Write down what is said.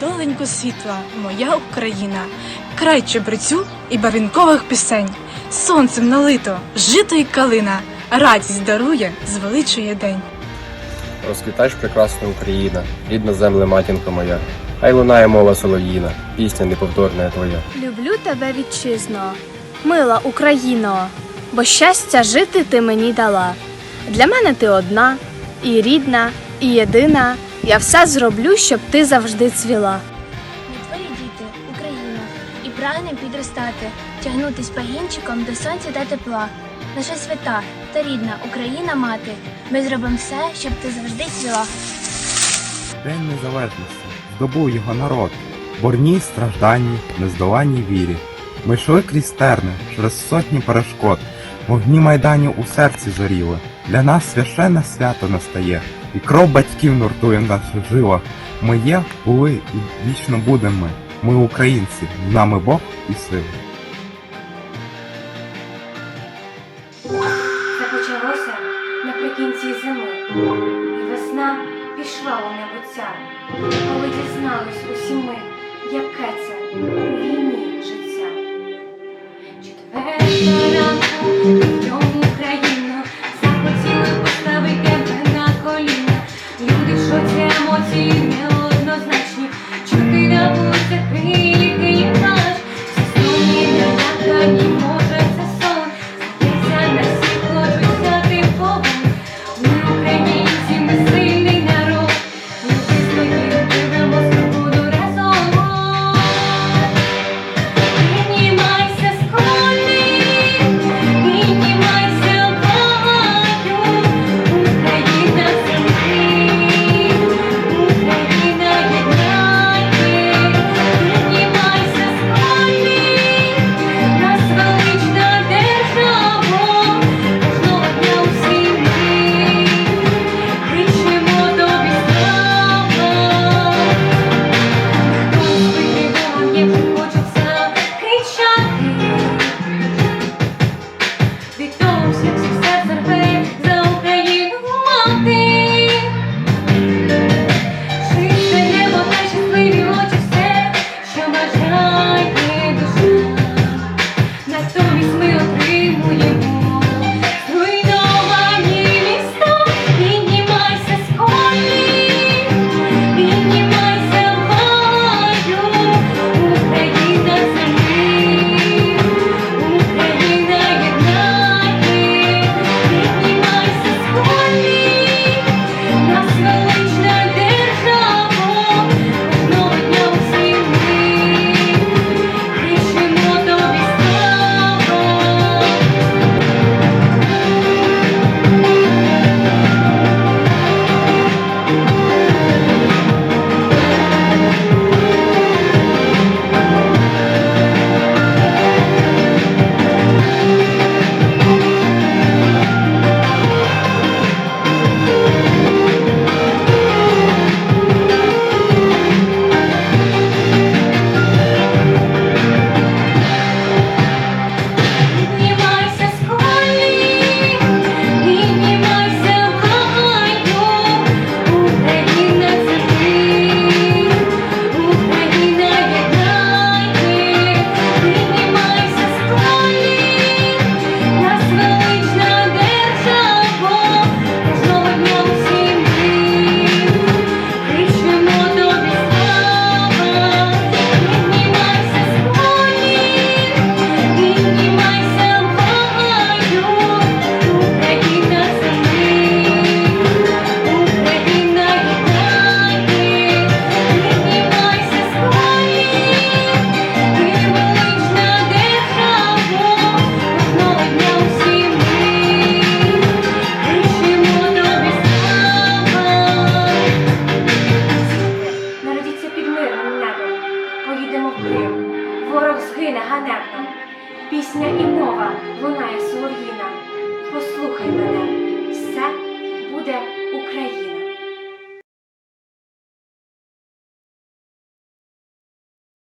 Доленько світла, моя Україна, край чебрецю і барвінкових пісень, сонцем налито, жито й калина, радість дарує, звеличує день. Розквітаєш прекрасна Україна, рідна земле матінко моя. Хай лунає мова солов'їна, пісня неповторна твоя. Люблю тебе, вітчизно, мила Україно, бо щастя жити ти мені дала. Для мене ти одна, і рідна, і єдина. Я все зроблю, щоб ти завжди цвіла. Ми твої діти, Україна, і прагнем підростати, тягнутись пагінчиком до сонця та тепла. Наша свята та рідна Україна мати. Ми зробимо все, щоб ти завжди цвіла. День незалежності здобув його народ, борній стражданні, нездоланній вірі. Ми йшли крізь терни, через сотні перешкод, вогні майданів у серці зоріли. Для нас священне свято настає, і кров батьків нуртує в жилах. Ми є, були і вічно будемо ми. Українці, з нами Бог і сила. Це почалося наприкінці зими, і весна пішла у небуття, коли дізнались усі ми, яке це у війні життя. Четверта ранку motive ворог ганебна. Пісня і мова лунає солов'їна. Послухай мене, все буде Україна.